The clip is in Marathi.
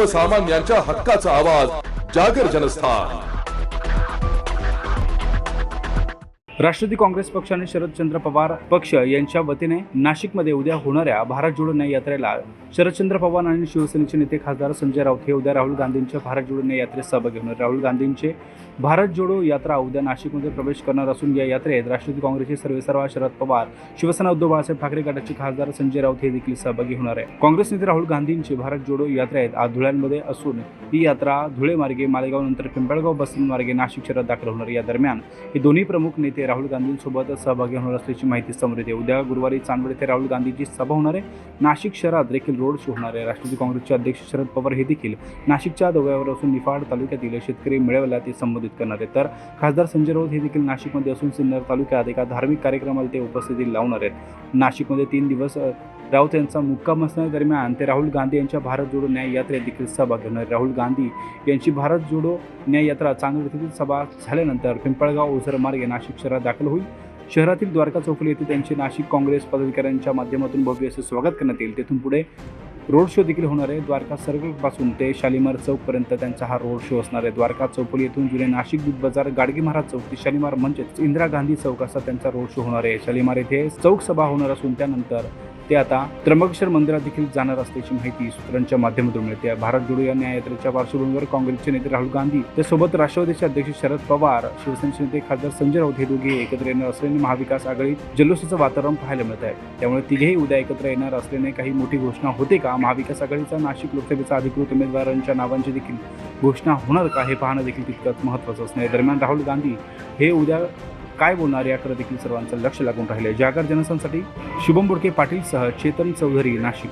सर्वसामान्यांच्या हक्काचा आवाज जागर जनस्थान. राष्ट्रवादी काँग्रेस पक्ष आणि शरदचंद्र पवार पक्ष यांच्या वतीने नाशिकमध्ये उद्या होणाऱ्या भारत जोडो न्याय यात्रेला शरदचंद्र पवार आणि शिवसेनेचे नेते खासदार संजय राऊत हे उद्या राहुल गांधींच्या भारत जोडो न्याय यात्रेत सहभागी होणार. राहुल गांधींचे भारत जोडो यात्रा उद्या नाशिकमध्ये प्रवेश करणार असून या यात्रेत राष्ट्रवादी काँग्रेसचे सर्वेसर्वा शरद पवार शिवसेना उद्धव बाळासाहेब ठाकरे गटाचे खासदार संजय राऊत हे देखील सहभागी होणार आहे काँग्रेस नेते राहुल गांधींची भारत जोडो यात्रेत आज धुळ्यांमध्ये असून ही यात्रा धुळे मार्गे मालेगाव नंतर पिंपळगाव बसन मार्गे नाशिक शहरात दाखल होणार या दरम्यान हे दोन्ही प्रमुख नेते राहुल गांधींसोबत सहभागी होणार असल्याची माहिती समोर येते. उद्या गुरुवारी चांदवड येथे राहुल गांधीची सभा होणार आहे. नाशिक शहरात देखील रोड शो होणार आहे. राष्ट्रवादी काँग्रेसचे अध्यक्ष शरद पवार हे देखील नाशिकच्या दौऱ्यावर असून निफाड तालुक्यातील शेतकरी मेळाव्याला ते संबोधित करणार आहेत तर खासदार संजय राऊत हे देखील नाशिकमध्ये असून सिन्नर तालुक्यात एका धार्मिक कार्यक्रमाला ते उपस्थिती लावणार आहेत. नाशिकमध्ये तीन दिवस राऊत यांचा मुक्काम असण्यादरम्यान ते राहुल गांधी यांच्या भारत जोडो न्याय यात्रेत देखील सहभाग घेणार राहुल गांधी यांची भारत जोडो न्याय यात्रा चांदवड येथील सभा झाल्यानंतर पिंपळगाव ओझर मार्गे नाशिक शहरात दाखल होईल. शहरातील द्वारका चौफुली येथे त्यांचे नाशिक काँग्रेस पदाधिकाऱ्यांच्या माध्यमातून भव्य असे स्वागत करण्यात येईल. तेथून पुढे रोड शो देखील होणार आहे. द्वारका सर्कलपासून ते शालिमार चौकपर्यंत त्यांचा हा रोड शो असणार आहे. द्वारका चौपली येथून जुने नाशिक दूध बाजार गाडगे महाराज चौक ते शालिमार म्हणजेच इंदिरा गांधी चौक असा त्यांचा रोड शो होणार आहे. शालिमार येथे चौक सभा होणार असून त्यानंतर ते आता त्र्यंबकेश्वर मंदिरात देखील जाणार असल्याची माहिती सूत्रांच्या माध्यमातून मिळते. भारत जोडो या न्याययात्रेच्या पार्श्वभूमीवर काँग्रेसचे नेते राहुल गांधी त्यासोबत राष्ट्रवादीचे अध्यक्ष शरद पवार शिवसेनेचे नेते खासदार संजय राऊत हे दोघे एकत्र येणार असल्याने महाविकास आघाडीत जल्लोषाचं वातावरण पाहायला मिळत आहे. त्यामुळे तिघेही उद्या एकत्र येणार असल्याने काही मोठी घोषणा होते का? महाविकास आघाडीचा नाशिक लोकसभेचा अधिकृत उमेदवारांच्या नावांची देखील घोषणा होणार का? हे पाहणं देखील तितकंच महत्त्वाचं असणार आहे. दरम्यान राहुल गांधी हे उद्या काय बोलणार याकडे देखील सर्वांचं लक्ष लागून राहिले जागर जनसंसाठी शुभम बुडके पाटील सह चेतन चौधरी नाशिक.